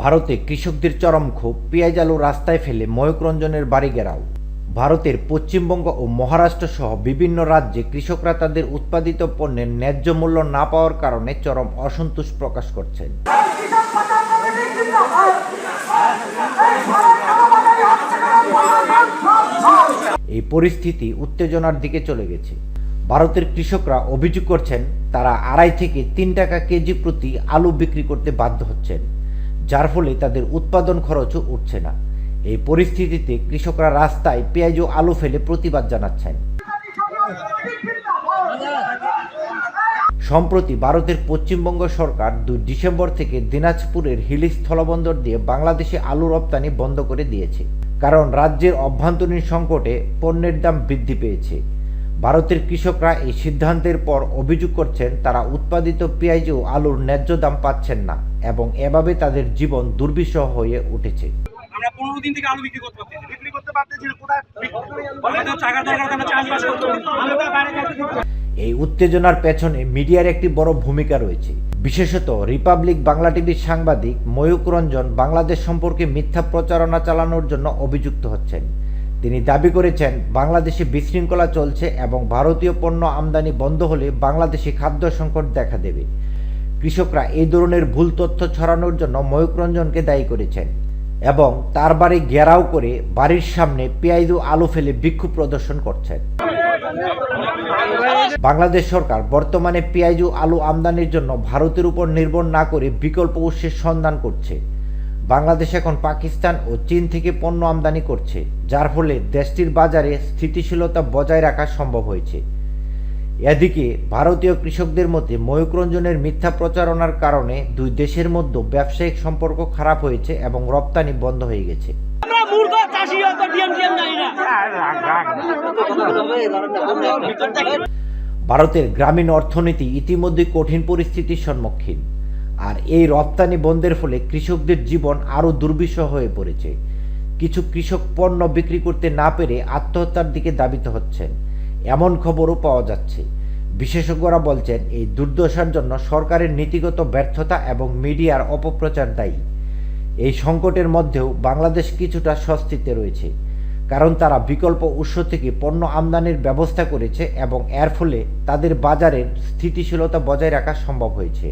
ভারতে কৃষকদের চরম ক্ষোভ, পেঁয়াজ আলু রাস্তায় ফেলে ময়ূক রঞ্জনের বাড়ি ঘেরাও ভারতের পশ্চিমবঙ্গ ও মহারাষ্ট্র সহ বিভিন্ন রাজ্যে কৃষকরা তাদের উৎপাদিত পণ্যের ন্যায্য মূল্য না পাওয়ার কারণে চরম অসন্তোষ প্রকাশ করছেন। এই পরিস্থিতি উত্তেজনার দিকে চলে গেছে। ভারতের কৃষকরা অভিযোগ করছেন, তারা আড়াই থেকে তিন টাকা কেজি প্রতি আলু বিক্রি করতে বাধ্য হচ্ছেন। যার ফলে তাদের উৎপাদন খরচও উঠছে না। এই পরিস্থিতিতে কৃষকরা রাস্তায় পেঁয়াজ ও আলু ফেলে প্রতিবাদ জানাচ্ছেন। সম্প্রতি ভারতের পশ্চিমবঙ্গ সরকার দুই ডিসেম্বর থেকে দিনাজপুরের হিলি স্থলবন্দর দিয়ে বাংলাদেশে আলু রপ্তানি বন্ধ করে দিয়েছে। কারণ রাজ্যের অভ্যন্তরীণ সংকটে পণ্যের দাম বৃদ্ধি পেয়েছে। ভারতের কৃষকরা এই সিদ্ধান্তের পর অভিযোগ করছেন তারা উৎপাদিত পেঁয়াজ ও আলুর ন্যায্য দাম পাচ্ছেন না এবং এভাবে তাদের জীবন দুর্বিষহ হয়ে উঠেছে। আমরা পনেরো দিন থেকে আলু বিক্রি করতে পারতেছি বিক্রি করতে পারতেছি কোথায়? আমাদের দরকার আমরা চাষবাস করতে বাইরে এই উত্তেজনার পেছনে মিডিয়ার একটি বড় ভূমিকা রয়েছে। বিশেষত রিপাবলিক বাংলা টিভির সাংবাদিক ময়ূক রঞ্জন বাংলাদেশ সম্পর্কে মিথ্যা প্রচারণা চালানোর জন্য অভিযুক্ত হচ্ছেন। তিনি দাবি করেছেন, বাংলাদেশে বিশৃঙ্খলা চলছে এবং ভারতীয় পণ্য আমদানি বন্ধ হলে বাংলাদেশে খাদ্য সংকট দেখা দেবে। কৃষকরা এই ধরনের ভুল তথ্য ছড়ানোর জন্য ময়ূক রঞ্জনকে দায়ী করেছেন এবং তার বাড়ি ঘেরাও করে বাড়ির সামনে পেঁয়াজ আলু ফেলে বিক্ষোভ প্রদর্শন করছেন। বাংলাদেশ সরকার বর্তমানে পেঁয়াজ আলু আমদানির জন্য ভারতের উপর নির্ভর না করে বিকল্প উৎসের সন্ধান করছে। বাংলাদেশ এখন পাকিস্তান ও চীন থেকে পণ্য আমদানি করছে যার ফলে দেশটির বাজারে স্থিতিশীলতা বজায় রাখা সম্ভব হয়েছে। এদিকে ভারতীয় কৃষকদের মধ্যে ময়ূকরঞ্জনের মিথ্যা প্রচারণার কারণে দুই দেশের মধ্যে ব্যবসায়িক সম্পর্ক খারাপ হয়েছে এবং রপ্তানি বন্ধ হয়ে গেছে। ভারতের গ্রামীণ অর্থনীতি ইতিমধ্যে কঠিন পরিস্থিতির সম্মুখীন। আর এই রপ্তানি বন্ধের ফলে কৃষকদের জীবন আরও দুর্বিষহ হয়ে পড়েছে। কিছু কৃষক পণ্য বিক্রি করতে না পেরে আত্মহত্যার দিকে দাবিত হচ্ছেন। এমন খবরও পাওয়া যাচ্ছে। বিশেষজ্ঞরা বলছেন, এই দুর্দশার জন্য সরকারের নীতিগত ব্যর্থতা এবং মিডিয়ার অপপ্রচার দায়ী। এই সংকটের মধ্যেও বাংলাদেশ কিছুটা স্বস্তিতে রয়েছে, কারণ তারা বিকল্প উৎস থেকে পণ্য আমদানির ব্যবস্থা করেছে এবং এর ফলে তাদের বাজারের স্থিতিশীলতা বজায় রাখা সম্ভব হয়েছে।